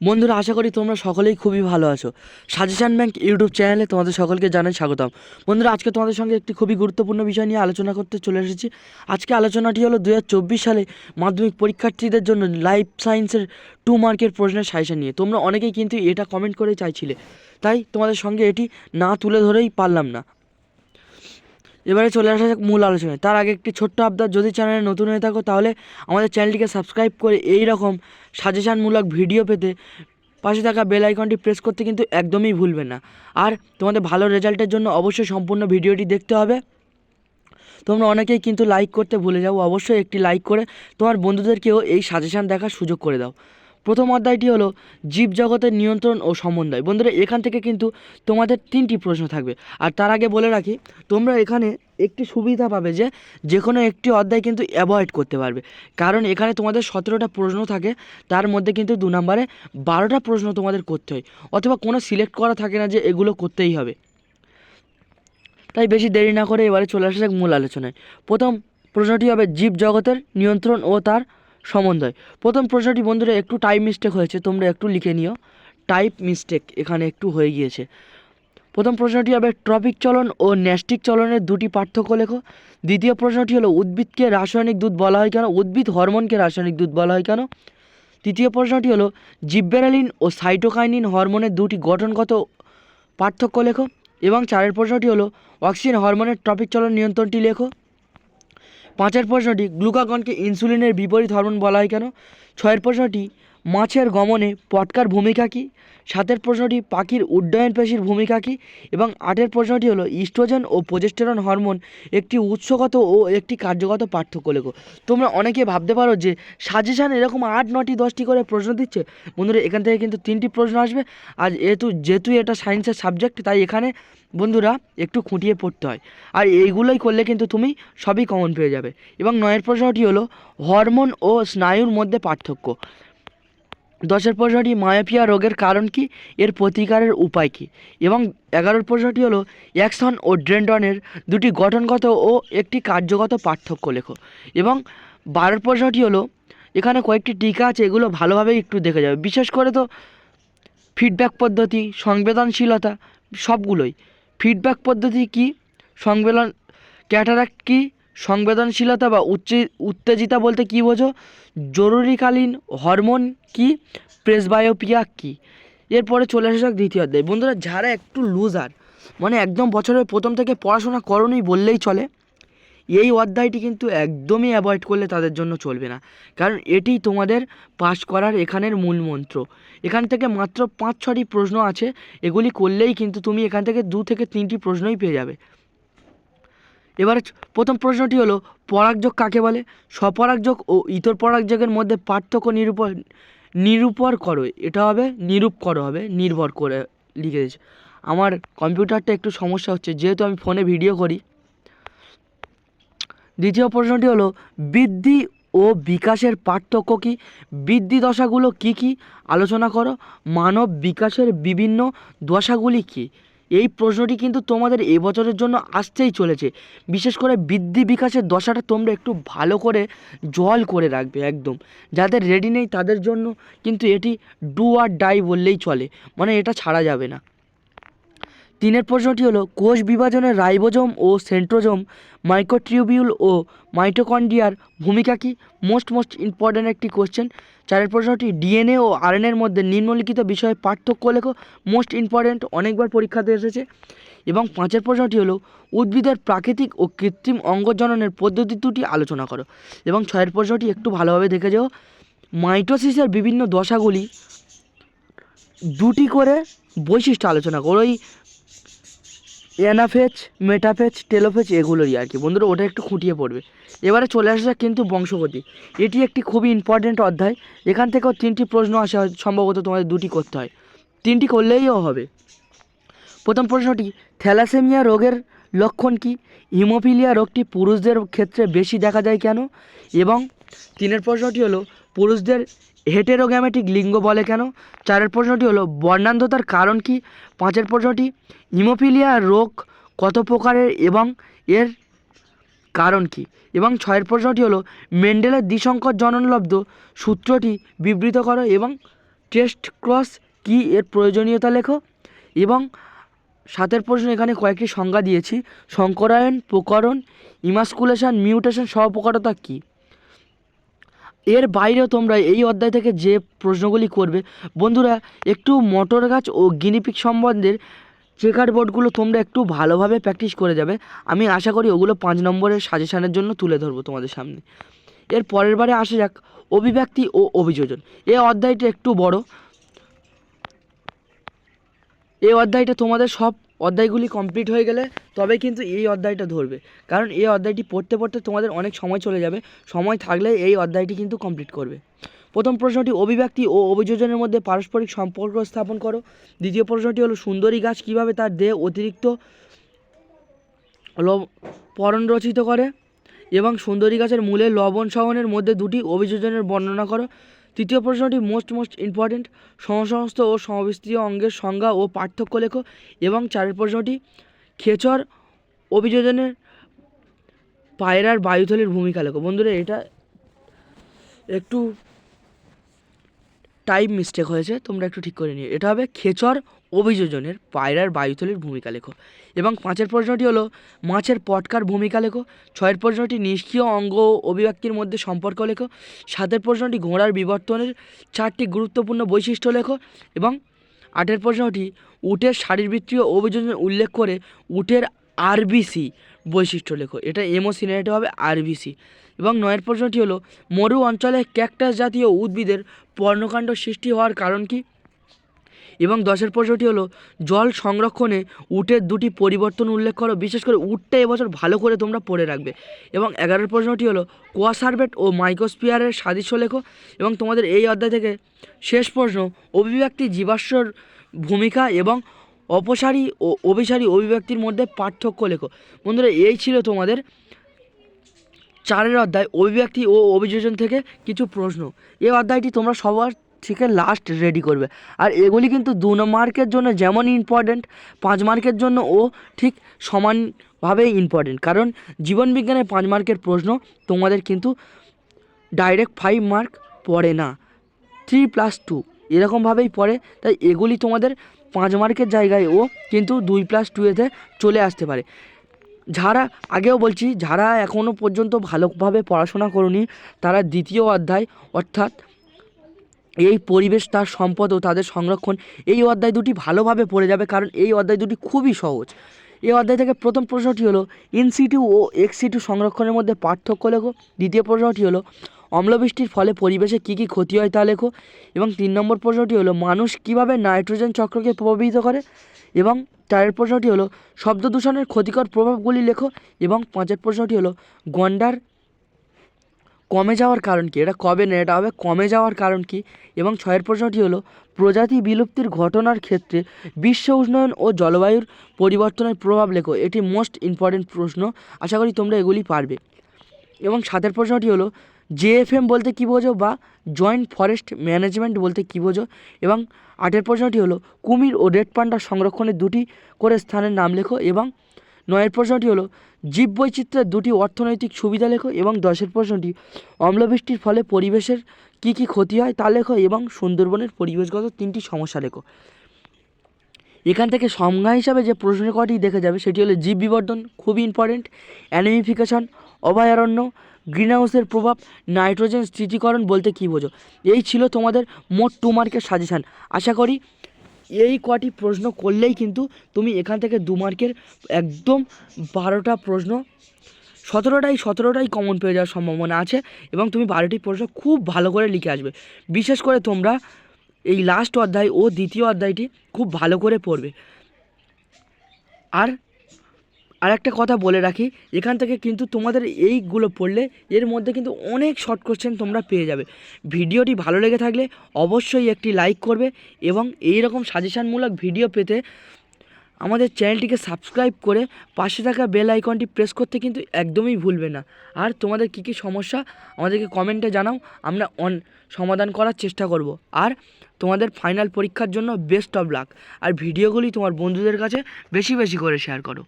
বন্ধুরা, আশা করি তোমরা সকলেই খুবই ভালো আছো। সাজেশন ব্যাংক ইউটিউব চ্যানেলে তোমাদের সকলকে জানাই স্বাগতম। বন্ধুরা, আজকে তোমাদের সঙ্গে একটি খুবই গুরুত্বপূর্ণ বিষয় নিয়ে আলোচনা করতে চলে এসেছি। আজকে আলোচনাটি হলো দু হাজার চব্বিশ সালে মাধ্যমিক পরীক্ষার্থীদের জন্য লাইফ সায়েন্সের টু মার্কের প্রশ্নের সাজেশন নিয়ে। তোমরা অনেকেই কিন্তু এটা কমেন্ট করে চাইছিলে। তাই তোমাদের সঙ্গে এটি না তুলে ধরেই পারলাম না। এবারে চলে আসা যাক মূল আলোচনায়। তার আগে একটি ছোট্ট আবদার যদি চ্যানেলে নতুন হয়ে থাকো তাহলে আমাদের চ্যানেলটিকে সাবস্ক্রাইব করে এই রকম সাজেশানমূলক ভিডিও পেতে পাশে থাকা বেল আইকনটি প্রেস করতে কিন্তু একদমই ভুলবে না। আর তোমাদের ভালো রেজাল্টের জন্য অবশ্যই সম্পূর্ণ ভিডিওটি দেখতে হবে। তোমরা অনেকেই কিন্তু লাইক করতে ভুলে যাও। অবশ্যই একটি লাইক করে তোমার বন্ধুদেরকেও এই সাজেশান দেখার সুযোগ করে দাও। প্রথম অধ্যায়টি হলো জীবজগতের নিয়ন্ত্রণ ও সমন্বয়। বন্ধুরা, এখান থেকে কিন্তু তোমাদের তিনটি প্রশ্ন থাকবে। আর তার আগে বলে রাখি, তোমরা এখানে একটি সুবিধা পাবে যে যে কোনো একটি অধ্যায় কিন্তু অ্যাভয়েড করতে পারবে। কারণ এখানে তোমাদের সতেরোটা প্রশ্ন থাকে, তার মধ্যে কিন্তু দু নম্বরে বারোটা প্রশ্ন তোমাদের করতে হয়, অথবা কোনো সিলেক্ট করা থাকে না যে এগুলো করতেই হবে। তাই বেশি দেরি না করে এবারে চলে আসা যাক মূল আলোচনায়। প্রথম প্রশ্নটি হবে জীব জগতের নিয়ন্ত্রণ ও তার সমন্বয়। প্রথম প্রশ্নটি, বন্ধুরা, একটু টাইপ মিস্টেক হয়েছে, তোমরা একটু লিখে নিও। টাইপ মিস্টেক এখানে একটু হয়ে গিয়েছে। প্রথম প্রশ্নটি হবে ট্রপিক চলন ও ন্যাস্টিক চলনের দুটি পার্থক্য লেখো। দ্বিতীয় প্রশ্নটি হলো, উদ্ভিদকে রাসায়নিক দুধ বলা হয় কেন? উদ্ভিদ হরমোনকে রাসায়নিক দুধ বলা হয় কেন? তৃতীয় প্রশ্নটি হলো জিব্বেরালিন ও সাইটোকাইনিন হরমোনের দুটি গঠনগত পার্থক্য লেখো। এবং চারের প্রশ্নটি হলো, অক্সিজেন হরমোনের ট্রপিক চলন নিয়ন্ত্রণটি লেখো। পাঁচের প্রশ্নটি গ্লুকাগনকে ইনসুলিনের বিপরীত হরমোন বলা হয় কেন? ছয়ের প্রশ্নটি মাছের গমনে পটকার ভূমিকা কী? সাতের প্রশ্নটি পাখির উড্ডয়ন পেশির ভূমিকা কী? এবং আটের প্রশ্নটি হলো ইস্ট্রোজেন ও প্রোজেস্টেরন হরমোন একটি উৎসগত ও একটি কার্যগত পার্থক্য লেখো। তোমরা অনেকে ভাবতে পারো যে সাজেশান এরকম আট, নটি, দশটি করে প্রশ্ন দিচ্ছে। বন্ধুরা, এখান থেকে কিন্তু তিনটি প্রশ্ন আসবে। আর যেহেতু যেহেতু এটা সায়েন্সের সাবজেক্ট, তাই এখানে বন্ধুরা একটু খুঁটিয়ে পড়তে হয়। আর এইগুলোই করলে কিন্তু তুমি সবই কমন পেয়ে যাবে। এবং নয়ের প্রশ্নটি হলো হরমোন ও স্নায়ুর মধ্যে পার্থক্য। দশের প্রশ্নটি মায়োপিয়া রোগের কারণ কি? এর প্রতিকারের উপায় কী? এবং এগারোর প্রশ্নটি হলো অ্যাকশন ও ড্রেন্ডনের দুটি গঠনগত ও একটি কার্যগত পার্থক্য, লেখো। এবং বারোর প্রশ্নটি হলো, এখানে কয়েকটি টিকা আছে, এগুলো ভালোভাবে একটু দেখে যাবে। বিশেষ করে তো ফিডব্যাক পদ্ধতি, সংবেদনশীলতা, সবগুলোই। ফিডব্যাক পদ্ধতি কি? সংবেদন ক্যাটারাক্ট কি? সংবেদনশীলতা বা উচ্চে উত্তেজিতা বলতে কী বোঝো? জরুরিকালীন হরমোন কি? প্রেসবায়োপিয়া কি? এরপরে চলে আসা যাক দ্বিতীয় অধ্যায়। বন্ধুরা, যারা একটু লুজার মানে একদম বছরের প্রথম থেকে পড়াশোনা করনি বললেই চলে, এই অধ্যায়টি কিন্তু একদমই অ্যাভয়েড করলে তাদের জন্য চলবে না। কারণ এটি তোমাদের পাস করার এখানের মূল মন্ত্র। এখান থেকে মাত্র পাঁচ ছটি প্রশ্ন আছে, এগুলি করলেই কিন্তু তুমি এখান থেকে দু থেকে তিনটি প্রশ্নই পেয়ে যাবে। এবারে প্রথম প্রশ্নটি হলো, পরাগযোগ কাকে বলে? স্বপরাগযোগ ও ইতর পরাগযোগের মধ্যে পার্থক্য নিরূপণ, নিরূপর করো। এটা হবে নিরূপ করো হবে, নির্ভর করে লিখে দিয়েছে। আমার কম্পিউটারটা একটু সমস্যা হচ্ছে, যেহেতু আমি ফোনে ভিডিও করি। দ্বিতীয় প্রশ্নটি হলো, বৃদ্ধি ও বিকাশের পার্থক্য কী? বৃদ্ধি দশাগুলো কি কি? আলোচনা করো। মানব বিকাশের বিভিন্ন দশাগুলি কী? এই প্রশ্নটি কিন্তু তোমাদের এবছরের জন্য আসতেই চলেছে। বিশেষ করে বৃদ্ধি বিকাশের দশাটা তোমরা একটু ভালো করে জল করে রাখবে একদম। যাদের রেডি নেই তাদের জন্য কিন্তু এটি ডু আর ডাই বললেই চলে। মানে এটা ছাড়া যাবে না। তিনের প্রশ্নটি হলো, কোষ বিভাজনের রাইবোজোম ও সেন্ট্রোজোম মাইক্রোটিউবিউল ও মাইটোকন্ড্রিয়ার ভূমিকা কী? মোস্ট মোস্ট ইম্পর্ট্যান্ট একটি কোশ্চেন। চারের প্রশ্নটি, ডিএনএ ও আরএনএর মধ্যে নিম্নলিখিত বিষয়ে পার্থক্য লেখো। মোস্ট ইম্পর্ট্যান্ট অনেকবার পরীক্ষাতে এসেছে। এবং পাঁচের প্রশ্নটি হলো, উদ্ভিদের প্রাকৃতিক ও কৃত্রিম অঙ্গজননের পদ্ধতি দুটি আলোচনা করো। এবং ছয়ের প্রশ্নটি, একটু ভালোভাবে দেখে যাও। মাইটোসিসের বিভিন্ন দশাগুলি দুটি করে বৈশিষ্ট্য আলোচনা করো। ওই অ্যানাফেজ মেটাফেজ টেলোফেজ এগুলোরই আর কি। বন্ধুরা, ওটা একটু খুঁটিয়ে পড়বে। এবারে চলে আসা কিন্তু বংশগতি। এটি একটি খুবই ইম্পর্টেন্ট অধ্যায়। এখান থেকেও তিনটি প্রশ্ন আসে সম্ভবত তোমাদের দুটি করতে হয়। তিনটি করলেইও হবে। প্রথম প্রশ্নটি, থ্যালাসেমিয়া রোগের লক্ষণ কি? হিমোফিলিয়া রোগটি পুরুষদের ক্ষেত্রে বেশি দেখা যায় কেন? এবং তিনের প্রশ্নটি হলো, পুরুষদের হেটেরোগ্যামেটিক লিঙ্গ বলে কেন? চারের প্রশ্নটি হলো, বর্ণান্ধতার কারণ কি? পাঁচের প্রশ্নটি, হিমোফিলিয়া রোগ কত প্রকারের এবং এর কারণ কি? এবং ছয়ের প্রশ্নটি হলো, মেন্ডেলের দ্বিসংকর জননলব্ধ সূত্রটি বিবৃত করো এবং টেস্ট ক্রস কি এর প্রয়োজনীয়তা লেখো? এবং সাতের প্রশ্ন এখানে কয়েকটি সংজ্ঞা দিয়েছি। সংকরায়ন প্রকরণ, ইমাসকুলেশন, মিউটেশন সহপ্রকারতা কী? এর বাইরেও তোমরা এই অধ্যায় থেকে যে প্রশ্নগুলি করবে, বন্ধুরা, একটু মটর গাছ ও গিনিপিক সম্বন্ধের চেকার বোর্ডগুলো তোমরা একটু ভালোভাবে প্র্যাকটিস করে যাবে। আমি আশা করি ওগুলো পাঁচ নম্বরের সাজেশানের জন্য তুলে ধরবো তোমাদের সামনে। এর পরের বারে আসা যাক, অভিব্যক্তি ও অভিযোজন। এই অধ্যায়টা একটু বড়। এই অধ্যায়টা তোমাদের সব অধ্যায়গুলি কমপ্লিট হয়ে গেলে তবে কিন্তু এই অধ্যায়টা ধরবে। কারণ এই অধ্যায়টি পড়তে পড়তে তোমাদের অনেক সময় চলে যাবে। সময় থাকলে এই অধ্যায়টি কিন্তু কমপ্লিট করবে। প্রথম প্রশ্নটি, অভিব্যক্তি ও অভিযোজনের মধ্যে পারস্পরিক সম্পর্ক স্থাপন করো। দ্বিতীয় প্রশ্নটি হলো, সুন্দরী গাছ কীভাবে তার দেহ অতিরিক্ত পরণ রচিত করে? এবং সুন্দরী গাছের মূলে লবণ সহনের মধ্যে দুটি অভিযোজনের বর্ণনা করো। তৃতীয় প্রশ্নটি মোস্ট মোস্ট ইম্পর্ট্যান্ট সমসমস্ত ও সমবিস্তীয় অঙ্গের সংজ্ঞা ও পার্থক্য লেখো। এবং চারের প্রশ্নটি খেচর অভিযোজনের পায়রার বায়ুথলির ভূমিকা লেখো। বন্ধুরা, এটা একটু টাইপ মিস্টেক হয়েছে, তোমরা একটু ঠিক করে নিও। এটা হবে খেচর অভিযোজনের পায়রার বায়ুথলির ভূমিকা লেখো। এবং পাঁচের প্রশ্নটি হলো, মাছের পটকার ভূমিকা লেখো। ছয়ের প্রশ্নটি নিষ্ক্রিয় অঙ্গ ও অভিব্যক্তির মধ্যে সম্পর্ক লেখো। সাতের প্রশ্নটি ঘোড়ার বিবর্তনের চারটি গুরুত্বপূর্ণ বৈশিষ্ট্য লেখো। এবং আটের প্রশ্নটি উটের শারীরবৃত্তীয় অভিযোজন উল্লেখ করে উটের আরবিসি বৈশিষ্ট্য লেখো। এটা এমোসিনে এটা হবে আরবিসি এবং নয়ের প্রশ্নটি হলো, মরু অঞ্চলে ক্যাকটাস জাতীয় উদ্ভিদের পর্ণকাণ্ড সৃষ্টি হওয়ার কারণ কি? এবং দশের প্রশ্নটি হলো, জল সংরক্ষণে উটের দুটি পরিবর্তন উল্লেখ করো, বিশেষ করে উটটা এবছর ভালো করে তোমরা পড়ে রাখবে। এবং এগারোর প্রশ্নটি হলো কোয়াসার্বেট ও মাইক্রোস্পিয়ারের সাদৃশ্য লেখো। এবং তোমাদের এই অধ্যায় থেকে শেষ প্রশ্ন, অভিব্যক্তি জীবাশ্মর ভূমিকা এবং অপসারী ও অভিসারী অভিব্যক্তির মধ্যে পার্থক্য লেখো। বন্ধুরা, এই ছিল তোমাদের চারের অধ্যায়, অভিব্যক্তি ও অভিযোজন থেকে কিছু প্রশ্ন। এই অধ্যায়টি তোমরা সবার থেকে লাস্ট রেডি করবে। আর এগুলি কিন্তু দু মার্কের জন্য যেমন ইম্পর্ট্যান্ট পাঁচ মার্কের জন্য ও ঠিক সমানভাবেই ইম্পর্ট্যান্ট কারণ জীবন বিজ্ঞানের পাঁচ মার্কের প্রশ্ন তোমাদের কিন্তু ডাইরেক্ট ফাইভ মার্ক পড়ে না। থ্রি প্লাস টু এরকমভাবেই পড়ে। তাই এগুলি তোমাদের পাঁচ মার্কের জায়গায় ও কিন্তু দুই প্লাস টু এতে চলে আসতে পারে। যারা, আগেও বলছি, যারা এখনও পর্যন্ত ভালোভাবে পড়াশোনা করনি, তারা দ্বিতীয় অধ্যায় অর্থাৎ এই পরিবেশ, তার সম্পদ ও তাদের সংরক্ষণ এই অধ্যায় দুটি ভালোভাবে পড়ে যাবে কারণ এই অধ্যায় দুটি খুবই সহজ। এই অধ্যায় থেকে প্রথম প্রশ্নটি হলো ইনসিটু ও এক্সিটু সংরক্ষণের মধ্যে পার্থক্য লেখো। দ্বিতীয় প্রশ্নটি হলো, অম্লবৃষ্টির ফলে পরিবেশে কী কী ক্ষতি হয় তা লেখো। এবং তিন নম্বর প্রশ্নটি হলো, মানুষ কীভাবে নাইট্রোজেন চক্রকে প্রভাবিত করে? এবং চারের প্রশ্নটি হলো, শব্দ দূষণের ক্ষতিকর প্রভাবগুলি লেখো। এবং পাঁচের প্রশ্নটি হলো, গন্ডার কমে যাওয়ার কারণ কি? এটা কবে না এটা হবে কমে যাওয়ার কারণ কি? এবং ছয়ের প্রশ্নটি হলো, প্রজাতি বিলুপ্তির ঘটনার ক্ষেত্রে বিশ্ব উষ্ণায়ন ও জলবায়ুর পরিবর্তনের প্রভাব লেখো। এটি মোস্ট ইম্পর্টেন্ট প্রশ্ন। আশা করি তোমরা এগুলি পারবে। এবং সাতের প্রশ্নটি হলো জেএফএম বলতে কী বোঝো বা জয়েন্ট ফরেস্ট ম্যানেজমেন্ট বলতে কী বোঝো? এবং আটের প্রশ্নটি হলো, কুমির ও রেড পান্ডা সংরক্ষণের দুটি করে স্থানের নাম লেখো এবং নয়ের প্রশ্নটি হলো, জীববৈচিত্র্যের দুটি অর্থনৈতিক সুবিধা লেখো এবং দশের প্রশ্নটি, অম্লবৃষ্টির ফলে পরিবেশের কী কী ক্ষতি হয় তা লেখো এবং সুন্দরবনের পরিবেশগত তিনটি সমস্যা লেখো। এখান থেকে সংজ্ঞা হিসাবে যে প্রশ্ন কটি দেখে যাবে সেটি হলো জীব বিবর্ধন খুবই ইম্পর্টেন্ট অ্যানিমিফিকেশন, অভয়ারণ্য, গ্রিনহাউসের প্রভাব, নাইট্রোজেন স্থিতিকরণ বলতে কী বোঝো? এই ছিল তোমাদের মোট টু মার্কের সাজেশান আশা করি এই কটি প্রশ্ন করলেই কিন্তু তুমি এখান থেকে দু মার্কের একদম বারোটা প্রশ্ন, সতেরোটাই সতেরোটাই কমন পেয়ে যাওয়ার সম্ভাবনা আছে এবং তুমি বারোটি প্রশ্ন খুব ভালো করে লিখে আসবে। বিশেষ করে তোমরা এই লাস্ট অধ্যায় ও দ্বিতীয় অধ্যায়টি খুব ভালো করে পড়বে। আর আর একটা কথা বলে রাখি, এখান থেকে কিন্তু তোমাদের এইগুলো পড়লে এর মধ্যে কিন্তু অনেক শর্ট কোশ্চেন তোমরা পেয়ে যাবে। ভিডিওটি ভালো লেগে থাকলে অবশ্যই একটি লাইক করবে এবং এই রকম সাজেশানমূলক ভিডিও পেতে আমাদের চ্যানেলটিকে সাবস্ক্রাইব করে পাশে থাকা বেল আইকনটি প্রেস করতে কিন্তু একদমই ভুলবে না। আর তোমাদের কী কী সমস্যা, আমাদেরকে কমেন্টে জানাও, আমরা অন সমাধান করার চেষ্টা করব। আর তোমাদের ফাইনাল পরীক্ষার জন্য বেস্ট অফ লাক আর ভিডিওগুলি তোমার বন্ধুদের কাছে বেশি বেশি করে শেয়ার করো।